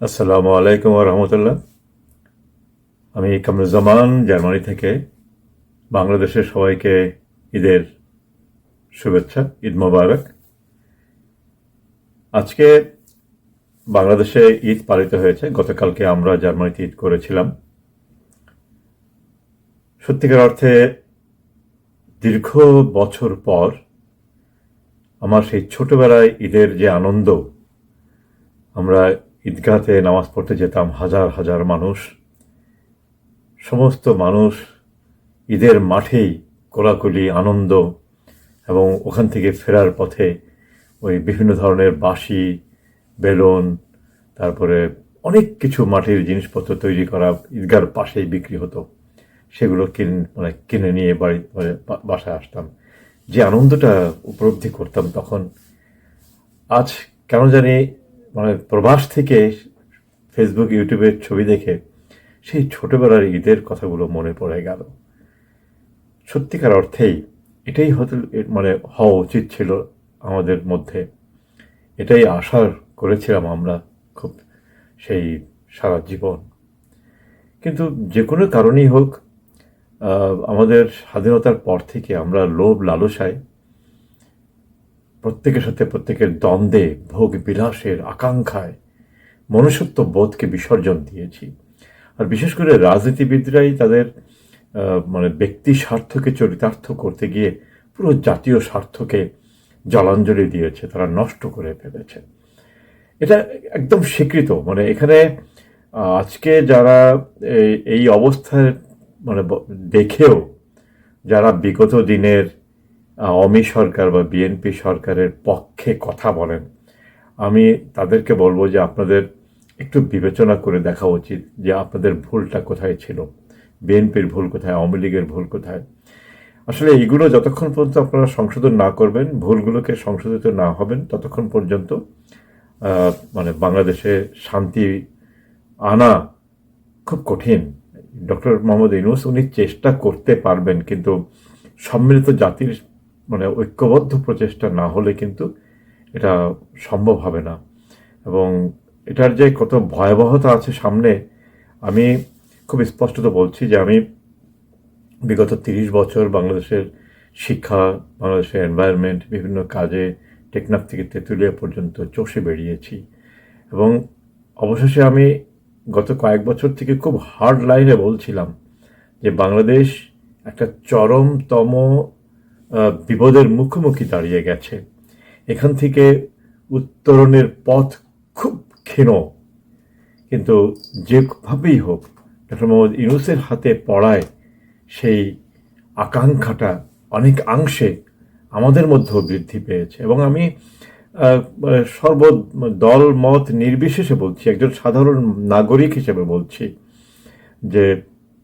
আসসালামু আলাইকুম রহমতুল্লাহ। আমি কামরুজ্জামান জার্মানি থেকে। বাংলাদেশের সবাইকে ঈদের শুভেচ্ছা, ঈদ মোবারক। আজকে বাংলাদেশে ঈদ পালিত হয়েছে। গতকালকে আমরা জার্মানিতে ঈদ করেছিলাম। সত্যিকার অর্থে দীর্ঘ বছর পর আমার সেই ছোটবেলায় ঈদের যে আনন্দ, আমরা ঈদগাহতে নামাজ পড়তে যেতাম হাজার হাজার মানুষ। সমস্ত মানুষ ঈদের মাঠেই কোলাকুলি, আনন্দ এবং ওখান থেকে ফেরার পথে ওই বিভিন্ন ধরনের বাঁশি, বেলুন, তারপরে অনেক কিছু মাটির জিনিসপত্র তৈরি করা ঈদগার পাশেই বিক্রি হতো। সেগুলো কিন মানে কিনে নিয়ে বাড়ি মানে বাসায় আসতাম। যে আনন্দটা উপলব্ধি করতাম তখন। আজ কেন জানি মানে প্রবাস থেকে ফেসবুক ইউটিউবের ছবি দেখে সেই ছোটবেলার ঈদের কথাগুলো মনে পড়ে গেল। সত্যিকার অর্থেই এটাই হতে মানে হওয়া উচিত ছিল আমাদের মধ্যে। এটাই আশা করেছিলাম আমরা খুব সেই সারা জীবন। কিন্তু যে কোনো কারণেই হোক আমাদের স্বাধীনতার পর থেকে আমরা লোভ লালসায় প্রত্যেকের সাথে প্রত্যেকের দ্বন্দ্বে, ভোগ বিলাসের আকাঙ্ক্ষায় মনুষ্যত্ব বোধকে বিসর্জন দিয়েছি। আর বিশেষ করে রাজনীতিবিদরাই তাদের মানে ব্যক্তি স্বার্থকে চরিতার্থ করতে গিয়ে পুরো জাতীয় স্বার্থকে জলাঞ্জলি দিয়েছে, তারা নষ্ট করে ফেলেছে। এটা একদম স্বীকৃত। মানে এখানে আজকে যারা এই- অবস্থায় মানে দেখেও, যারা বিগত দিনের অমি সরকার বা বিএনপি সরকারের পক্ষে কথা বলেন। আমি তাদেরকে বলব যে আপনাদের একটু বিবেচনা করে দেখা উচিত যে আপনাদের ভুলটা কোথায় ছিল। বিএনপির ভুল কোথায়, আওয়ামী লীগের ভুল কোথায়? আসলে এইগুলো যতক্ষণ পর্যন্ত আপনারা সংশোধন না করবেন, ভুলগুলোকে সংশোধিত না হবেন, ততক্ষণ পর্যন্ত মানে বাংলাদেশে শান্তি আনা খুব কঠিন। ডক্টর মোহাম্মদ ইউনুস, উনি চেষ্টা করতে পারবেন, কিন্তু সম্মিলিত জাতির মানে ঐক্যবদ্ধ প্রচেষ্টা না হলে কিন্তু এটা সম্ভব হবে না। এবং এটার যে কত ভয়াবহতা আছে সামনে, আমি খুব স্পষ্টত বলছি যে আমি বিগত তিরিশ বছর বাংলাদেশের শিক্ষা, বাংলাদেশের এনভায়রনমেন্ট বিভিন্ন কাজে টেকনাফ থেকে তেঁতুলিয়া পর্যন্ত চষে বেরিয়েছি এবং অবশেষে আমি গত কয়েক বছর থেকে খুব হার্ড লাইনে বলছিলাম যে বাংলাদেশ একটা চরমতম বিপদের মুখোমুখি দাঁড়িয়ে গেছে। এখান থেকে উত্তরণের পথ খুব ক্ষীণ। কিন্তু যেভাবেই হোক ডক্টর মোহাম্মদ ইউনুসের হাতে পড়ায় সেই আকাঙ্ক্ষাটা অনেক অংশে আমাদের মধ্যেও বৃদ্ধি পেয়েছে। এবং আমি সর্ব দল মত নির্বিশেষে বলছি, একজন সাধারণ নাগরিক হিসেবে বলছি যে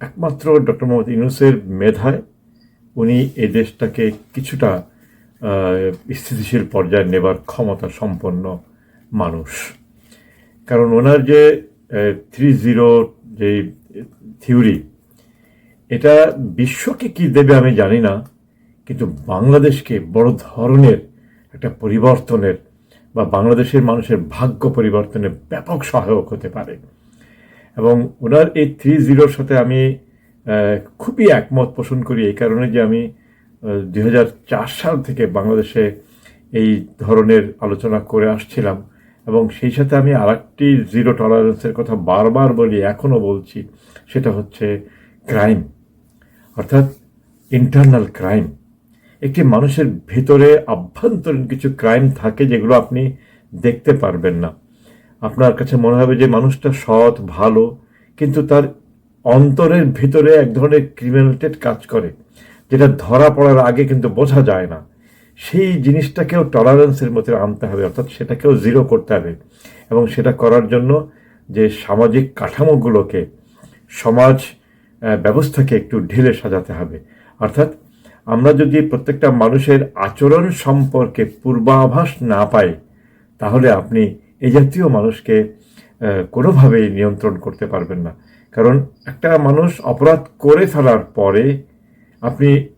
একমাত্র ডক্টর মোহাম্মদ ইউনুসের মেধায় উনি এই দেশটাকে কিছুটা স্থিতিশীল পর্যায়ে নেবার ক্ষমতা সম্পন্ন মানুষ। কারণ ওনার যে থ্রি জিরো যে থিওরি এটা বিশ্বকে কি দেবে আমি জানি না, কিন্তু বাংলাদেশকে বড় ধরনের একটা পরিবর্তনের বা বাংলাদেশের মানুষের ভাগ্য পরিবর্তনে ব্যাপক সহায়ক হতে পারে। এবং ওনার এই থ্রি জিরোর সাথে আমি খুবই একমত পোষণ করি এই কারণে যে আমি দু হাজার চার সাল থেকে বাংলাদেশে এই ধরনের আলোচনা করে আসছিলাম এবং সেই সাথে আমি আরেকটি জিরো টলারেন্সের কথা বারবার বলি, এখনও বলছি, সেটা হচ্ছে ক্রাইম। অর্থাৎ ইন্টারনাল ক্রাইম। একটি মানুষের ভিতরে আভ্যন্তরীণ কিছু ক্রাইম থাকে যেগুলো আপনি দেখতে পারবেন না। আপনার কাছে মনে হবে যে মানুষটা সৎ, ভালো, কিন্তু তার অন্তরের ভিতরে এক ধরনের ক্রিমিনালিটেড কাজ করে, যেটা ধরা পড়ার আগে কিন্তু বোঝা যায় না। সেই জিনিসটাকেও টলারেন্সের মধ্যে আনতে হবে, অর্থাৎ সেটাকেও জিরো করতে হবে। এবং সেটা করার জন্য যে সামাজিক কাঠামোগুলোকে, সমাজ ব্যবস্থাকে একটু ঢেলে সাজাতে হবে। অর্থাৎ আমরা যদি প্রত্যেকটা মানুষের আচরণ সম্পর্কে পূর্বাভাস না পাই, তাহলে আপনি এই জাতীয় মানুষকে কোনোভাবেই নিয়ন্ত্রণ করতে পারবেন না। কারণ একটা মানুষ অপরাধ করে ফেলার পরে আপনি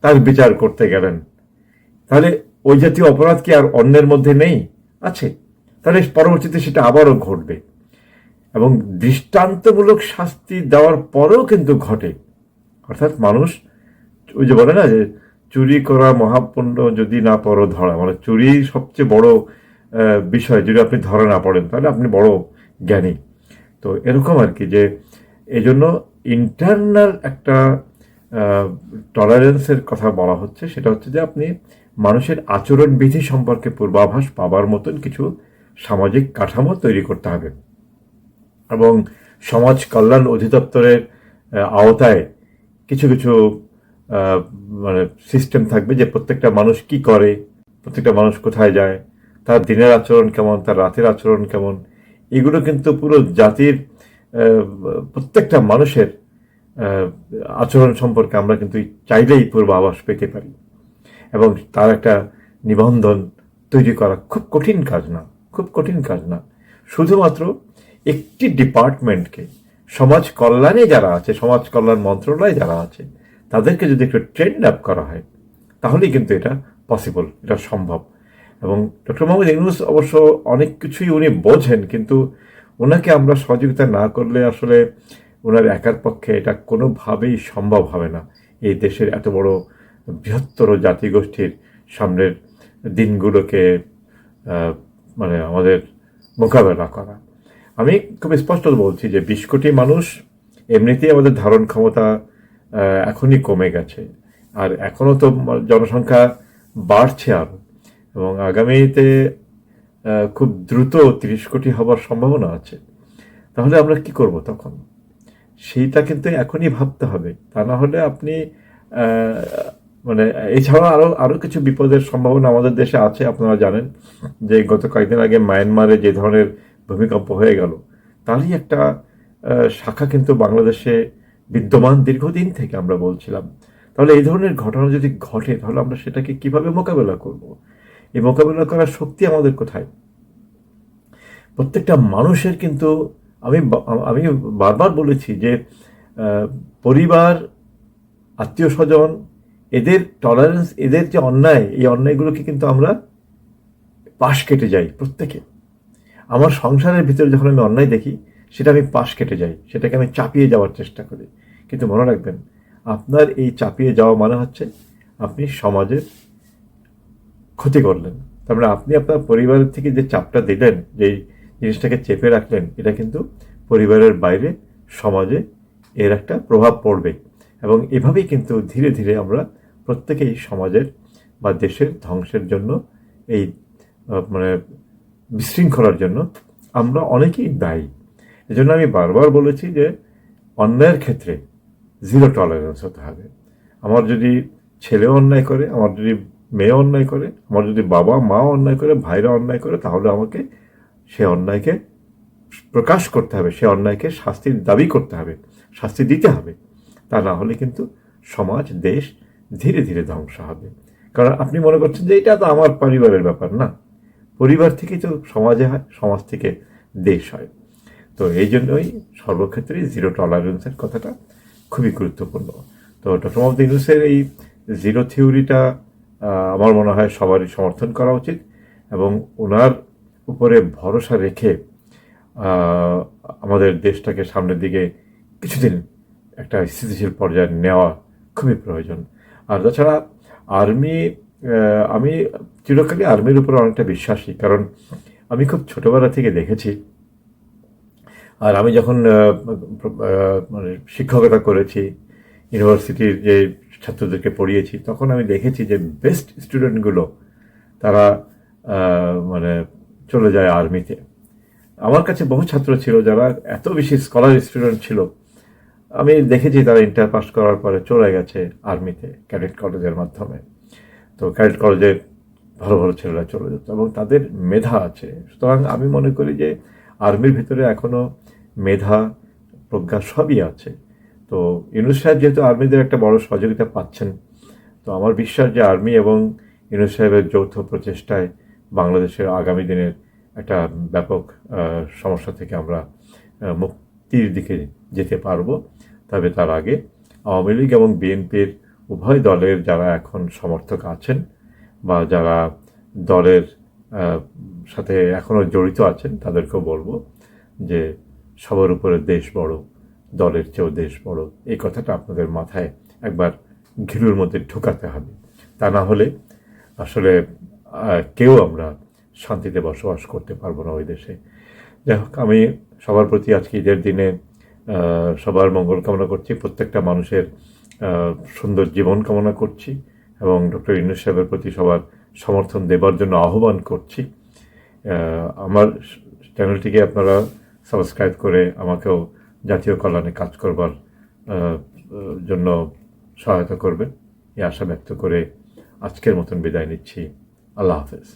তার বিচার করতে গেলেন। তাহলে ওই জাতীয় অপরাধ কি আর অন্যের মধ্যে নেই? আছে। তাহলে পরবর্তীতে সেটা আবারও ঘটবে। এবং দৃষ্টান্তমূলক শাস্তি দেওয়ার পরেও কিন্তু ঘটে। অর্থাৎ মানুষ, ওই যে বলে না যে চুরি করা মহাপুণ্য যদি না পড়ো ধরা মানে চুরি সবচেয়ে বড় বিষয়। যদি আপনি ধরা না পড়েন, তাহলে আপনি বড় জ্ঞানী। তো এরকম আর কি যে এই জন্য ইন্টারনাল একটা টলারেন্সের কথা বলা হচ্ছে। সেটা হচ্ছে যে আপনি মানুষের আচরণবিধি সম্পর্কে পূর্বাভাস পাবার মতন কিছু সামাজিক কাঠামো তৈরি করতে হবে। এবং সমাজ কল্যাণ অধিদপ্তরের আওতায় কিছু কিছু মানে সিস্টেম থাকবে যে প্রত্যেকটা মানুষ কি করে, প্রত্যেকটা মানুষ কোথায় যায়, তার দিনের আচরণ কেমন, তার রাতের আচরণ কেমন এগুলো কিন্তু পুরো জাতির প্রত্যেকটা মানুষের আচরণ সম্পর্কে আমরা কিন্তু চাইলেই পূর্বাভাস পেতে পারি। এবং তার একটা নিবন্ধন তৈরি করা খুব কঠিন কাজ না, খুব কঠিন কাজ না। শুধুমাত্র একটি ডিপার্টমেন্টকে, সমাজ কল্যাণে যারা আছে, সমাজ কল্যাণ মন্ত্রণালয়ে যারা আছে, তাদেরকে যদি একটু ট্রেন্ড আপ করা হয়, তাহলেই কিন্তু এটা পসিবল এটা সম্ভব। এবং ডক্টর মোহাম্মদ ইউনুস অবশ্য অনেক কিছুই উনি বোঝেন, কিন্তু ওনাকে আমরা সহযোগিতা না করলে আসলে ওনার একার পক্ষে এটা কোনোভাবেই সম্ভব হবে না। এই দেশের এত বড় বৃহত্তর জাতিগোষ্ঠীর সামনের দিনগুলোকে মানে আমাদের মোকাবেলা করা। আমি খুব স্পষ্ট বলছি যে বিশ কোটি মানুষ এমনিতেই আমাদের ধারণ ক্ষমতা এখনই কমে গেছে। আর এখনও তো জনসংখ্যা বাড়ছে আরও এবং আগামীতে খুব দ্রুত তিরিশ কোটি হবার সম্ভাবনা আছে। তাহলে আমরা কি করব তখন? সেইটা কিন্তু এখনই ভাবতে হবে। তা না হলে আপনি মানে এছাড়াও আরও আরও কিছু বিপদের সম্ভাবনা আমাদের দেশে আছে, আপনারা জানেন যে গত কয়েকদিন আগে মায়ানমারে যে ধরনের ভূমিকম্প হয়ে গেল, তারই একটা শাখা কিন্তু বাংলাদেশে বিদ্যমান দীর্ঘদিন থেকে আমরা বলছিলাম। তাহলে এই ধরনের ঘটনা যদি ঘটে, তাহলে আমরা সেটাকে কীভাবে মোকাবেলা করব? এই মোকাবিলা করার শক্তি আমাদের কোথায়? প্রত্যেকটা মানুষের কিন্তু আমি আমি বারবার বলেছি যে পরিবার, আত্মীয় স্বজন, এদের টলারেন্স এদের যে অন্যায়, এই অন্যায়গুলোকে কিন্তু আমরা পাশ কেটে যাই প্রত্যেকে। আমার সংসারের ভিতরে যখন আমি অন্যায় দেখি, সেটা আমি পাশ কেটে যাই, সেটাকে আমি চাপিয়ে যাওয়ার চেষ্টা করি। কিন্তু মনে রাখবেন, আপনার এই চাপিয়ে যাওয়া মানে হচ্ছে আপনি সমাজের ক্ষতি করলেন। তার মানে আপনি আপনার পরিবারের থেকে যে চাপটা দিলেন, যে জিনিসটাকে চেপে রাখলেন, এটা কিন্তু পরিবারের বাইরে, সমাজে এর একটা প্রভাব পড়বে। এবং এভাবেই কিন্তু ধীরে ধীরে আমরা প্রত্যেকেই সমাজের বা দেশের ধ্বংসের জন্য এই মানে বিশৃঙ্খলার জন্য আমরা অনেকেই দায়ী। এজন্য আমি বারবার বলেছি যে অন্যায়ের ক্ষেত্রে জিরো টলারেন্স হতে হবে। আমার যদি ছেলে অন্যায় করে, আমার যদি মেয়ে অন্যায় করে, আমার যদি বাবা মা অন্যায় করে, ভাইরা অন্যায় করে, তাহলে আমাকে সে অন্যায়কে প্রকাশ করতে হবে, সে অন্যায়কে শাস্তির দাবি করতে হবে, শাস্তি দিতে হবে। তা না হলে কিন্তু সমাজ, দেশ ধীরে ধীরে ধ্বংস হবে। কারণ আপনি মনে করছেন যে এটা তো আমার পরিবারের ব্যাপার না। পরিবার থেকেই তো সমাজে হয়, সমাজ থেকে দেশ হয়। তো এই জন্যই সর্বক্ষেত্রেই জিরো টলারেন্সের কথাটা খুবই গুরুত্বপূর্ণ। তো ডক্টর মোহাম্মদ ইউনুসের এই জিরো থিওরিটা আমার মনে হয় সবারই সমর্থন করা উচিত এবং ওনার উপরে ভরসা রেখে আমাদের দেশটাকে সামনের দিকে কিছুদিন একটা স্থিতিশীল পর্যায়ে নেওয়া খুবই প্রয়োজন। আর তাছাড়া আর্মি আমি চিরকালই আর্মির উপর অনেকটা বিশ্বাসী, কারণ আমি খুব ছোটোবেলা থেকে দেখেছি। আর আমি যখন মানে শিক্ষকতা করেছি ইউনিভার্সিটির যে ছাত্রদেরকে পড়িয়েছি, তখন আমি দেখেছি যে বেস্ট স্টুডেন্টগুলো তারা মানে চলে যায় আর্মিতে। আমার কাছে বহু ছাত্র ছিল যারা এত বেশি স্কলার স্টুডেন্ট ছিল। আমি দেখেছি তারা ইন্টার পাস করার পরে চলে গেছে আর্মিতে, ক্যাডেট কলেজের মাধ্যমে। তো ক্যাডেট কলেজে ভালো ভালো ছেলেরা চলে যেত এবং তাদের মেধা আছে। সুতরাং আমি মনে করি যে আর্মির ভিতরে এখনও মেধা, প্রজ্ঞা সবই আছে। তো ইউনুস সাহেব যেহেতু আর্মিদের একটা বড় সহযোগিতা পাচ্ছেন, তো আমার বিশ্বাস যে আর্মি এবং ইউনুস সাহেবের যৌথ প্রচেষ্টায় বাংলাদেশের আগামী দিনের একটা ব্যাপক সমস্যা থেকে আমরা মুক্তির দিকে যেতে পারব। তবে তার আগে আওয়ামী লীগ এবং বিএনপির উভয় দলের যারা এখন সমর্থক আছেন বা যারা দলের সাথে এখনও জড়িত আছেন, তাদেরকেও বলব যে সবার উপরে দেশ বড়। দলের চেয়েও দেশ বড়। এই কথাটা আপনাদের মাথায় একবার ঘিলুর মধ্যে ঢুকাতে হবে। তা না হলে আসলে কেউ আমরা শান্তিতে বসবাস করতে পারব না ওই দেশে। যাই হোক, আমি সবার প্রতি আজকে ঈদের দিনে সবার মঙ্গল কামনা করছি, প্রত্যেকটা মানুষের সুন্দর জীবন কামনা করছি এবং ডক্টর ইউনুস সাহেবের প্রতি সবার সমর্থন দেবার জন্য আহ্বান করছি। আমার চ্যানেলটিকে আপনারা সাবস্ক্রাইব করে আমাকেও জাতীয় কল্যাণে কাজ করবার জন্য সহায়তা করবেন। এই আশা ব্যক্ত করে আজকের মতন বিদায় নিচ্ছি। আল্লাহ হাফেজ।